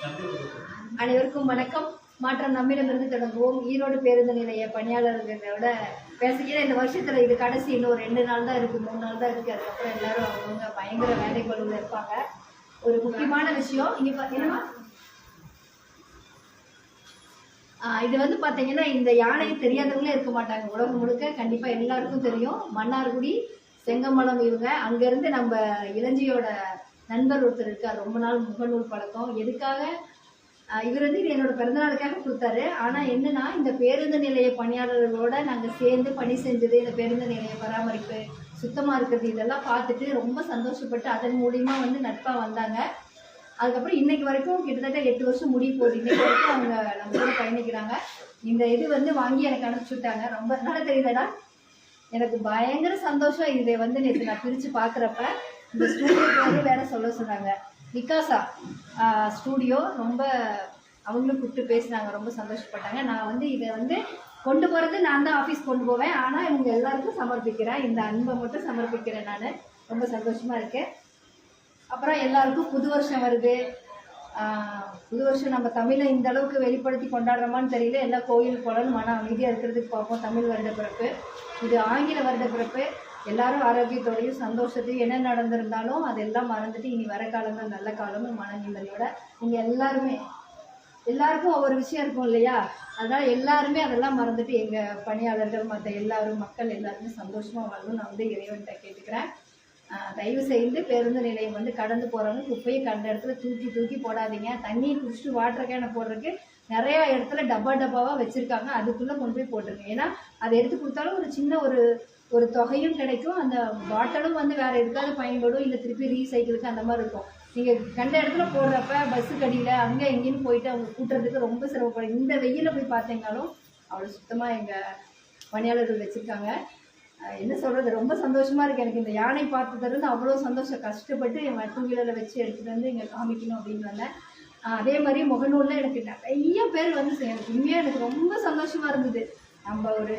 அனைவருக்கும் வணக்கம். மாற்றம் நம்மிடமிருந்து தொடங்குவோம். ஈரோடு பேருந்து நிலைய பணியாளர்களோட பேசுகிறேன். இந்த வருஷத்துல இது கடைசி. இன்னும் ஒரு ரெண்டு நாள் தான் இருக்கு. மூணு நாள் தான் இருக்கு. அதுக்கப்புறம் எல்லாரும் அவங்கவுங்க பயங்கர வேலை பழுவில் இருப்பாங்க. ஒரு முக்கியமான விஷயம். இங்க பாத்தீங்கன்னா இது வந்து பாத்தீங்கன்னா இந்த யானை தெரியாதவங்களே இருக்க மாட்டாங்க. உலகம் முழுக்க கண்டிப்பா எல்லாருக்கும் தெரியும். மன்னார்குடி செங்கமலம் இவங்க. அங்கேருந்து நம்ம இளஞ்சியோட நண்பர் ஒருத்தர் இருக்கார். ரொம்ப நாள் முகநூல் பழக்கம். எதுக்காக? இவர் வந்து இது என்னோட பிறந்தநாளுக்காக கொடுத்தாரு. ஆனா என்னன்னா இந்த பேருந்து நிலைய பணியாளர்களோட நாங்க சேர்ந்து பணி செஞ்சது இந்த பேருந்து நிலைய பராமரிப்பு சுத்தமா இருக்கிறது இதெல்லாம் பார்த்துட்டு ரொம்ப சந்தோஷப்பட்டு அதன் மூலியமா வந்து நட்பா வந்தாங்க. அதுக்கப்புறம் இன்னைக்கு வரைக்கும் கிட்டத்தட்ட எட்டு வருஷம் முடிய போகுது. இன்னைக்கு வரைக்கும் அவங்க நம்ம கூட பயணிக்கிறாங்க. இந்த இது வந்து வாங்கி எனக்கு அனுப்பிச்சு விட்டாங்க. ரொம்ப நல்லா தெரியலடா. எனக்கு பயங்கர சந்தோஷம். இதை வந்து நேற்று நான் பிரித்து பார்க்குறப்ப இந்த ஸ்டூடியோ பேரு வேலை சொல்ல சொன்னாங்க. விகாசா ஸ்டூடியோ ரொம்ப அவங்களும் கூப்பிட்டு பேசினாங்க ரொம்ப சந்தோஷப்பட்டாங்க. நான் வந்து இதை வந்து கொண்டு போகிறது நான் தான் ஆஃபீஸ் கொண்டு போவேன். ஆனால் இவங்க எல்லாருக்கும் சமர்ப்பிக்கிறேன். இந்த அன்பை மட்டும் சமர்ப்பிக்கிறேன் நான். ரொம்ப சந்தோஷமாக இருக்கேன் அப்புறம் எல்லாருக்கும் புது வருஷம் வருது. புது வருஷம் நம்ம தமிழை இந்த அளவுக்கு வெளிப்படுத்தி கொண்டாடுறோமான்னு தெரியல. எல்லாம் கோயில் குளம் மன அமைதியாக இருக்கிறதுக்கு பார்ப்போம் தமிழ் வருட பிறப்பு. இது ஆங்கில வருட பிறப்பு. எல்லாரும் ஆரோக்கியத்தோடையும் சந்தோஷத்தையும் என்ன நடந்திருந்தாலும் அதெல்லாம் மறந்துட்டு இனி வர காலங்கள் நல்ல காலமும் மன நிம்மதியோட நீங்கள் எல்லாருமே எல்லாருக்கும் ஒவ்வொரு விஷயம் இருக்கும் இல்லையா? அதனால எல்லாருமே அதெல்லாம் மறந்துட்டு எங்க பணியாளர்கள் மற்ற எல்லாரும் மக்கள் எல்லாருமே சந்தோஷமா வாழணும் நான் வந்து இறைவன்கிட்ட கேட்டுக்கிறேன். தயவு செய்து பேருந்து நிலையம் வந்து கடந்து போகிறவங்க குப்பையை கண்ட இடத்துல தூக்கி தூக்கி போடாதீங்க. தண்ணி குடிச்சிட்டு வாட்டர் கேனை போடுறதுக்கு நிறைய இடத்துல டப்பா டப்பாவா வச்சிருக்காங்க. அதுக்குள்ள கொண்டு போய் போட்டுருங்க. ஏன்னா அதை எடுத்து கொடுத்தாலும் ஒரு சின்ன ஒரு ஒரு தொகையும் கிடைக்கும் அந்த பாட்டிலும் வந்து வேற எதுக்காவது பயன்படும் இல்லை திருப்பி ரீசைக்கிளுக்கு அந்த மாதிரி இருக்கும். நீங்க கண்ட இடத்துல போடுறப்ப பஸ்ஸு கடியில அங்க எங்கேயும் போயிட்டு அவங்க கூட்டுறதுக்கு ரொம்ப சிரமப்படும் இந்த வெயில போய் பார்த்தீங்கனாலும் அவ்வளோ சுத்தமா எங்க பணியாளர்கள் வச்சிருக்காங்க. என்ன சொல்றது? ரொம்ப சந்தோஷமா இருக்கு. எனக்கு இந்த யானை பார்த்ததுல இருந்து அவ்வளோ சந்தோஷம். கஷ்டப்பட்டு என் டூ வீலரை வச்சு எடுத்துட்டு வந்து இங்க காமிக்கணும் அப்படின்னு வந்தேன். அதே மாதிரி முகநூல்ல எனக்கு நிறைய பேர் வந்து எனக்கு உண்மையா எனக்கு ரொம்ப சந்தோஷமா இருந்தது. நம்ம ஒரு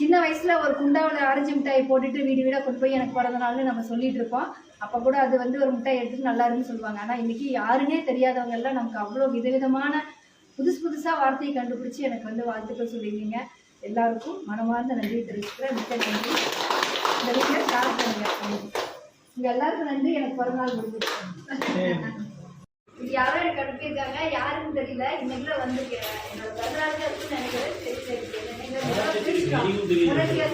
சின்ன வயசுல ஒரு குண்டாவில் ஆரஞ்சு மிட்டாய் போட்டுட்டு வீடு வீடாக கொண்டு போய் எனக்கு பிறந்த நாள்னு நம்ம சொல்லிட்டு இருப்போம். அப்போ கூட அது வந்து ஒரு மிட்டாய் எடுத்துட்டு நல்லா இருக்குன்னு சொல்லுவாங்க. ஆனால் இன்னைக்கு யாருன்னே தெரியாதவங்க எல்லாம் நமக்கு அவ்வளோ விதவிதமான புதுசு புதுசாக வார்த்தையை கண்டுபிடிச்சி எனக்கு வந்து வாழ்த்துக்கள் சொல்லியிருந்தீங்க எல்லாருக்கும் மனமார்ந்த நன்றி தெரிவிச்சுக்கிறேன். மிக்க நன்றி. இந்த வீட்டில் ஸ்டார்ட் பண்ணுங்க. இங்க எல்லாருக்கும் நன்றி. எனக்கு பிறந்தநாள் முடிஞ்சிருச்சு. இது யாரோ எனக்கு அனுப்பியிருக்காங்க. யாருன்னு தெரியல. இன்னைக்குள்ள வந்து என்னோட பிறந்தநாள் இருக்குன்னு நினைக்கிறேன். Gracias.